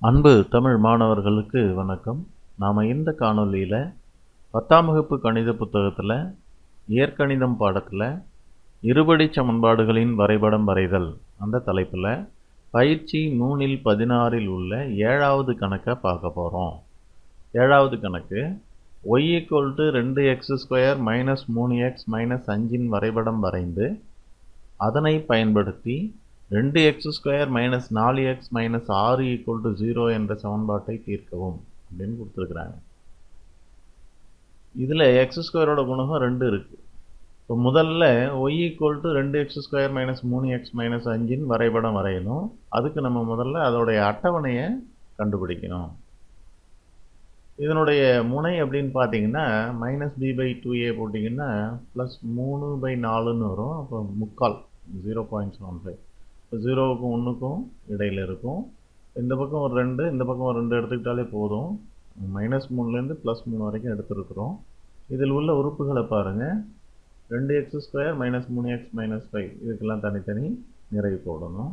அன்பு தமிழ் மாணவர்களுக்கு வணக்கம். நாம் இந்த காணொளியில் பத்தாம் வகுப்பு கணித புத்தகத்தில் இயற்கணிதம் பாடத்தில் இருபடி சமன்பாடுகளின் வரைபடம் வரைதல் அந்த தலைப்பில் பயிற்சி மூணில் பதினாறில் உள்ள ஏழாவது கணக்கை பார்க்க போகிறோம் ஏழாவது கணக்கு ஒய் ஈக்குவல் டு ரெண்டு எக்ஸ் ஸ்கொயர் மைனஸ் மூணு எக்ஸ் மைனஸ் அஞ்சின் வரைபடம் வரைந்து அதனை பயன்படுத்தி ரெண்டு எக்ஸ் ஸ்கொயர் மைனஸ் நாலு எக்ஸ் மைனஸ் ஆறு ஈக்குவல் டு ஜீரோ என்ற சமன்பாட்டை தீர்க்கவும் அப்படின்னு கொடுத்துருக்குறாங்க. இதில் எக்ஸ் ஸ்கொயரோட குணகம் ரெண்டு இருக்குது இப்போ முதல்ல ஒய் ஈக்குவல் டு ரெண்டு எக்ஸ் ஸ்கொயர் மைனஸ் மூணு எக்ஸ் மைனஸ் அஞ்சின் வரைபடம் வரையணும். அதுக்கு நம்ம முதல்ல அதோடைய அட்டவணையை கண்டுபிடிக்கணும். இதனுடைய முனை அப்படின்னு பார்த்தீங்கன்னா minus b by two a போட்டிங்கன்னா ப்ளஸ் மூணு பை நாலுன்னு வரும். அப்போ முக்கால் ஜீரோ பாயிண்ட் செவன் ஃபைவ் ஜீரோவுக்கும் ஒன்றுக்கும் இடையில் இருக்கும். இந்த பக்கம் ஒரு ரெண்டு இந்த பக்கம் ஒரு ரெண்டு எடுத்துக்கிட்டாலே போதும். மைனஸ் மூணுலேருந்து ப்ளஸ் மூணு வரைக்கும் எடுத்துருக்குறோம். இதில் உள்ள உறுப்புகளை பாருங்கள் ரெண்டு எக்ஸ் ஸ்கொயர் மைனஸ் மூணு எக்ஸ் மைனஸ் ஃபைவ் இதுக்கெல்லாம் தனித்தனி நிறைவு போடணும்.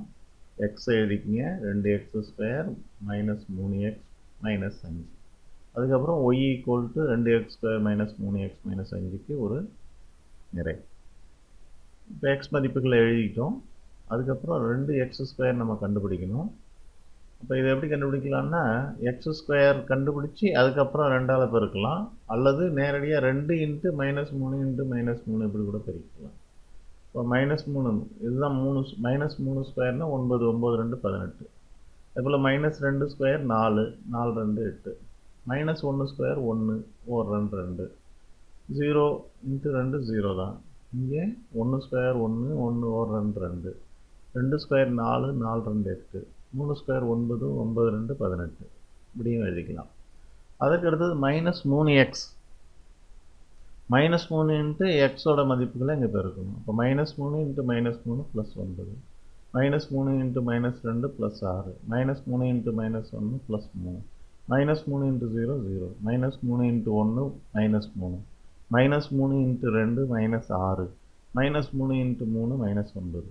எக்ஸ் எழுதிக்கிங்க. ரெண்டு எக்ஸ் ஸ்கொயர் மைனஸ் மூணு எக்ஸ் மைனஸ் அஞ்சு. அதுக்கப்புறம் ஒய் ஈக்குவல் டு ரெண்டு எக்ஸ் ஸ்கொயர் மைனஸ் மூணு எக்ஸ் மைனஸ் அஞ்சுக்கு ஒரு நிறை. இப்போ எக்ஸ் மதிப்புகளை எழுதிக்கிட்டோம். அதுக்கப்புறம் ரெண்டு எக்ஸ் ஸ்கொயர் நம்ம கண்டுபிடிக்கணும். இப்போ இதை எப்படி கண்டுபிடிக்கலாம்னா எக்ஸ் ஸ்கொயர் கண்டுபிடிச்சி அதுக்கப்புறம் ரெண்டால் பெருக்கலாம். அல்லது நேரடியாக ரெண்டு இன்ட்டு மைனஸ் மூணு இன்ட்டு மைனஸ் மூணு இப்படி கூட பெருக்கலாம் இப்போ மைனஸ் மூணு இதுதான் மூணு மைனஸ் மூணு ஸ்கொயர்னால் ஒன்பது ஒம்பது ரெண்டு பதினெட்டு. அதுபோல் மைனஸ் ரெண்டு ஸ்கொயர் நாலு நாலு ரெண்டு எட்டு. மைனஸ் ஒன்று ஸ்கொயர் ஒன்று ஒரு ரெண்டு ரெண்டு. ஜீரோ இன்ட்டு ரெண்டு ஜீரோ தான். இங்கே ஒன்று ஸ்கொயர் ஒன்று ஒன்று ஒரு ரெண்டு ரெண்டு. ரெண்டு ஸ்கொயர் நாலு நாலு ரெண்டு எட்டு மூணு ஸ்கொயர் ஒன்பது ஒன்பது ரெண்டு பதினெட்டு இப்படியும் எழுதிக்கலாம் அதுக்கு அடுத்தது மைனஸ் மூணு எக்ஸ் மைனஸ் மூணு இன்ட்டு எக்ஸோட மதிப்புகளை இங்கே பெருக்கணும் இப்போ மைனஸ் மூணு இன்ட்டு மைனஸ் மூணு ப்ளஸ் ஒன்பது மைனஸ் மூணு இன்ட்டு மைனஸ் ரெண்டு ப்ளஸ் ஆறு மைனஸ் மூணு இன்ட்டு மைனஸ் ஒன்று ப்ளஸ் மூணு மைனஸ் மூணு இன்ட்டு ஜீரோ ஜீரோ மைனஸ் மூணு இன்ட்டு ஒன்று மைனஸ் மூணு மைனஸ் மூணு இன்ட்டு ரெண்டு மைனஸ் ஆறு மைனஸ் மூணு இன்ட்டு மூணு மைனஸ் ஒன்பது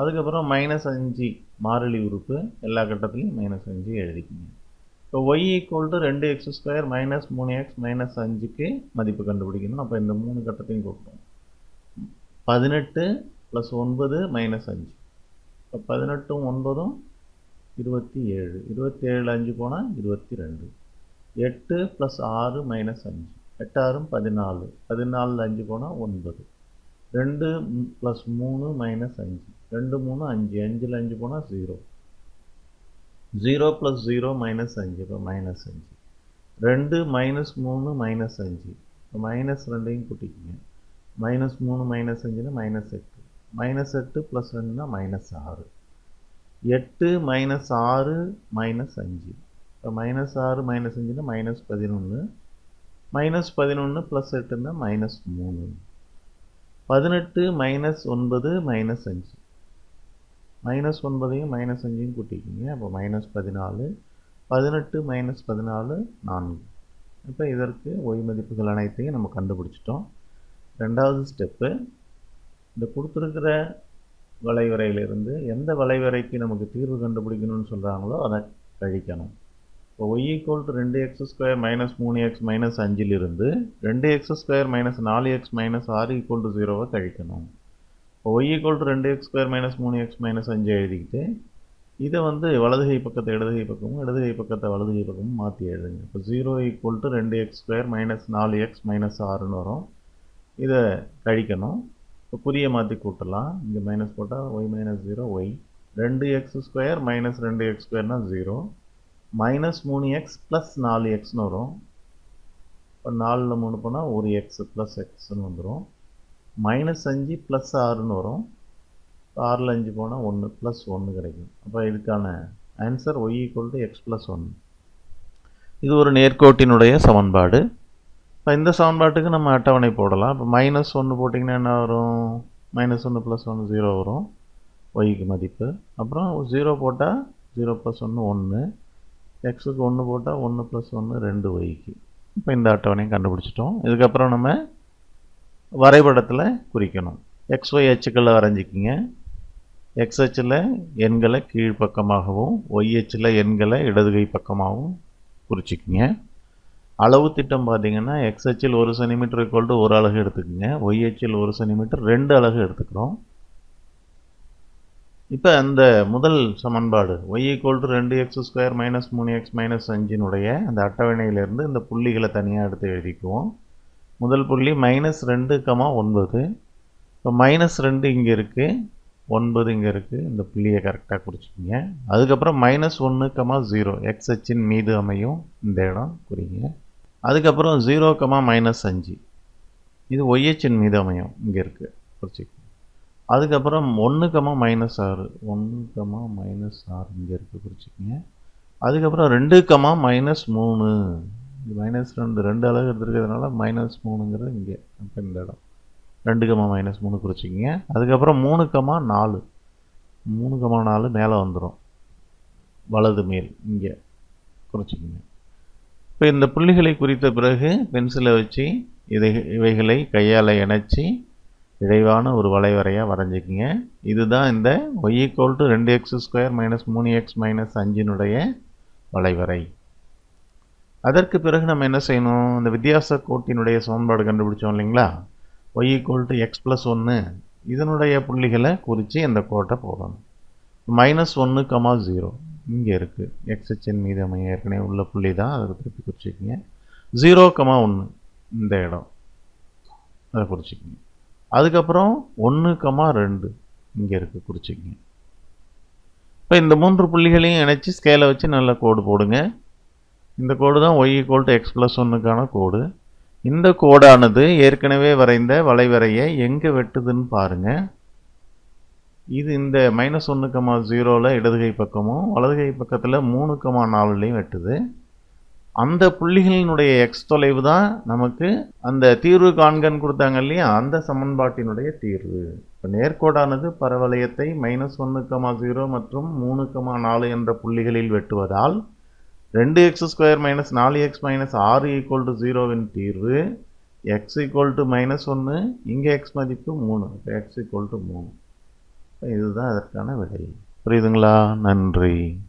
அதுக்கப்புறம் மைனஸ் அஞ்சு மாறிலி உறுப்பு எல்லா கட்டத்துலையும் மைனஸ் அஞ்சு எழுதிக்கணும் இப்போ ஒய் ஈக்குவல் டு ரெண்டு எக்ஸ் ஸ்கொயர் மைனஸ் மூணு எக்ஸ் மைனஸ் அஞ்சுக்கு மதிப்பு கண்டுபிடிக்கணும். அப்போ இந்த மூணு கட்டத்தையும் கூட்டணும். பதினெட்டு ப்ளஸ் ஒன்பது மைனஸ் அஞ்சு. இப்போ பதினெட்டும் ஒன்பதும் இருபத்தி ஏழு. இருபத்தி ஏழு அஞ்சு போனால் இருபத்தி ரெண்டு. எட்டு ப்ளஸ் ஆறு மைனஸ் அஞ்சு. எட்டாறும் பதினாலு. பதினாலில் அஞ்சு போனால் ஒன்பது. ரெண்டு ப்ளஸ் மூணு மைனஸ் அஞ்சு. ரெண்டு மூணு அஞ்சு. அஞ்சில் அஞ்சு போனால் zero zero plus zero minus அஞ்சு இப்போ மைனஸ் அஞ்சு. ரெண்டு மைனஸ் மூணு மைனஸ் அஞ்சு. இப்போ மைனஸ் ரெண்டையும் கூட்டிக்கிங்க. மைனஸ் மூணு மைனஸ் அஞ்சுனா மைனஸ் எட்டு. மைனஸ் எட்டு ப்ளஸ் ரெண்டுனா மைனஸ் ஆறு. எட்டு மைனஸ் ஆறு மைனஸ் அஞ்சு. இப்போ மைனஸ் ஆறு மைனஸ் அஞ்சுனா மைனஸ் பதினொன்று மைனஸ் பதினொன்று ப்ளஸ் எட்டுன்னா மைனஸ் மூணு. பதினெட்டு மைனஸ் ஒன்பது மைனஸ் அஞ்சு. மைனஸ் ஒன்பதையும் மைனஸ் அஞ்சையும் கூட்டிக்கிங்க. அப்போ மைனஸ் பதினாலு பதினெட்டு மைனஸ் பதினாலு நான்கு. இப்போ இதற்கு ஒய் மதிப்புகள் அனைத்தையும் நம்ம கண்டுபிடிச்சிட்டோம். ரெண்டாவது ஸ்டெப்பு இந்த கொடுத்துருக்கிற வளைவரையிலிருந்து எந்த வளைவரைக்கு நமக்கு தீர்வு கண்டுபிடிக்கணும்னு சொல்கிறாங்களோ அதை கழிக்கணும். இப்போ ஒய் ஈக்குவல் டு ரெண்டு எக்ஸ் ஸ்கொயர் மைனஸ் மூணு எக்ஸ் மைனஸ் அஞ்சிலிருந்து ரெண்டு எக்ஸ் ஸ்கொயர் மைனஸ் நாலு எக்ஸ் மைனஸ் ஆறு ஈக்குவல் டு ஜீரோவை கழிக்கணும். இப்போ ஒய் ஈக்குவல் டு ரெண்டு எக்ஸ் ஸ்கொயர் மைனஸ் மூணு எக்ஸ் மைனஸ் அஞ்சு எழுதிக்கிட்டு இதை வந்து வலதுகை பக்கத்தை இடதுகை பக்கமும் இடதுகை பக்கத்தை வலதுகை பக்கமும் மாற்றி எழுதுங்க. இப்போ ஜீரோ ஈக்குவல் டு ரெண்டு எக்ஸ் ஸ்கொயர் மைனஸ் நாலு எக்ஸ் மைனஸ் ஆறுன்னு வரும். இதை கழிக்கணும். இப்போ புதிய மாற்றி கூட்டலாம். இங்கே மைனஸ் போட்டால் ஒய் மைனஸ் ஜீரோ ஒய் ரெண்டு எக்ஸ் ஸ்கொயர் மைனஸ் ரெண்டு எக்ஸ் ஸ்கொயர்னால் ஜீரோ மைனஸ் மூணு எக்ஸ் ப்ளஸ் நாலு எக்ஸ்னு வரும். இப்போ நாலில் மூணு போனால் ஒரு எக்ஸ் ப்ளஸ் எக்ஸ்னு வந்துடும் மைனஸ் அஞ்சு ப்ளஸ் ஆறுன்னு வரும். ஆறில் அஞ்சு போனால் ஒன்று ப்ளஸ் ஒன்று கிடைக்கும். அப்போ இதுக்கான answer y equal to x plus ஒன்று இது ஒரு நேர்கோட்டினுடைய சமன்பாடு. இப்போ இந்த சமன்பாட்டுக்கு நம்ம அட்டவணை போடலாம். இப்போ மைனஸ் ஒன்று போட்டிங்கன்னா என்ன வரும்? மைனஸ் ஒன்று ப்ளஸ் ஒன்று ஜீரோ வரும். ஒய்க்கு மதிப்பு. அப்புறம் ஜீரோ போட்டால் ஜீரோ ப்ளஸ் ஒன்று ஒன்று எக்ஸுக்கு ஒன்று போட்டால் ஒன்று ப்ளஸ் ஒன்று ரெண்டு ஒய்க்கு இப்போ இந்த அட்டவணையும் கண்டுபிடிச்சிட்டோம். இதுக்கப்புறம் நம்ம வரைபடத்தில் குறிக்கணும். எக்ஸ் ஒய் அச்சுக்களில் வரைஞ்சிக்கிங்க. எக்ஸ் அச்சில் எண்களை கீழ்ப்பக்கமாகவும் ஒய் அச்சில் எண்களை இடதுகை பக்கமாகவும் குறிச்சிக்கிங்க. அளவு திட்டம் பார்த்தீங்கன்னா எக்ஸ் அச்சில் ஒரு சென்டிமீட்டர் ஈக்குவல் டு ஒரு அலகு எடுத்துக்கோங்க. ஒய் அச்சில் ஒரு சென்டிமீட்டர் ரெண்டு அலகு எடுத்துக்கிறோம். இப்போ அந்த முதல் சமன்பாடு ஒய் ஈக்குவல் டு ரெண்டு எக்ஸ் ஸ்கொயர் மைனஸ் மூணு எக்ஸ் மைனஸ் அஞ்சினுடைய அந்த அட்டவணையிலேருந்து இந்த புள்ளிகளை தனியாக எடுத்து எழுதிக்குவோம். முதல் புள்ளி மைனஸ் ரெண்டு கமா ஒன்பது. இப்போ மைனஸ் ரெண்டு இங்கே இருக்குது ஒன்பது இங்கே இருக்குது இந்த புள்ளியை கரெக்டாக குறிச்சிக்கிங்க. அதுக்கப்புறம் மைனஸ் ஒன்று கமா ஜீரோ எக்ஸ் அச்சின் மீது அமையும் இந்த இடம் குறிங்க அதுக்கப்புறம் ஜீரோ கமா மைனஸ் அஞ்சு இது ஒய்ஹெச்சின் மீது அமையும் இங்கே இருக்குது குறிச்சிக்கோங்க. அதுக்கப்புறம் ஒன்று கமா மைனஸ் ஆறு. ஒன்று கமா மைனஸ் ஆறு. இங்கே இருக்குது குறிச்சிக்கங்க அதுக்கப்புறம் ரெண்டு கமா மைனஸ் மூணு. மைனஸ் ரெண்டு ரெண்டு அளவு எடுத்துருக்கிறதுனால மைனஸ் மூணுங்கிறது இங்கே. அப்போ இந்த இடம். ரெண்டு கமா மைனஸ் மூணு குறிச்சிக்கிங்க அதுக்கப்புறம் மூணு கமா நாலு. மூணு கமா நாலு மேலே வந்துடும் வலது மேல். இங்கே. குறிச்சிக்கிங்க இப்போ இந்த புள்ளிகளை குறித்த பிறகு பென்சிலை வச்சு இதை இவைகளை கையால் இணைச்சி இழைவான ஒரு வளைவரையாக வரைஞ்சிக்கிங்க. இதுதான் இந்த ஒய் ஈக்குவல் டு ரெண்டு எக்ஸ் ஸ்கொயர் மைனஸ் மூணு எக்ஸ் மைனஸ் அஞ்சினுடைய வளைவரை. அதற்கு பிறகு நம்ம என்ன செய்யணும்? இந்த வித்தியாச கோட்டினுடைய சமன்பாடு கண்டுபிடிச்சோம் இல்லைங்களா? Y equal to x plus ஒன்று இதனுடைய புள்ளிகளை குறித்து இந்த கோட்டை போடணும். மைனஸ் ஒன்று கமா ஜீரோ இங்கே இருக்குது எக்ஸ்ஹெச்சின் மீது அமைய ஏற்கனவே உள்ள புள்ளி தான். அதை திருப்பி குறிச்சிக்கிங்க. ஜீரோ கமா ஒன்று இந்த இடம். அதை குறிச்சிக்கிங்க. அதுக்கப்புறம் ஒன்று கமா ரெண்டு இங்கே இருக்குது குறிச்சிங்க இப்போ இந்த மூன்று புள்ளிகளையும் இணைச்சி ஸ்கேலை வச்சு நல்ல கோடு போடுங்க. இந்த கோடு தான் y equal to x plus ஒன்றுக்கான கோடு இந்த கோடானது ஏற்கனவே வரைந்த வளைவரையை எங்கே வெட்டுதுன்னு பாருங்கள் இது இந்த மைனஸ் ஒன்று கமா ஜீரோவில் இடதுகை பக்கமும் வலதுகை பக்கத்தில் மூணு கமா நாலுலேயும் வெட்டுது. அந்த புள்ளிகளினுடைய எக்ஸ் தொலைவு தான் நமக்கு அந்த தீர்வு காண்கன்னு கொடுத்தாங்க இல்லையா? அந்த சமன்பாட்டினுடைய தீர்வு. இப்போ நேர்கோடானது பரவளையத்தை மைனஸ் ஒன்று கமா ஜீரோ மற்றும் மூணு கமா நாலு என்ற புள்ளிகளில் வெட்டுவதால் ரெண்டு எக்ஸ் ஸ்கொயர் மைனஸ் நாலு எக்ஸ் மைனஸ் ஆறு ஈக்குவல் டு ஜீரோவின் தீர்வு. எக்ஸ் ஈக்குவல் டு மைனஸ் ஒன்று இங்கே எக்ஸ் மதிப்பு மூணு. இப்போ எக்ஸ் ஈக்குவல் டு மூணு. இதுதான் அதற்கான விடை. புரியுதுங்களா? நன்றி.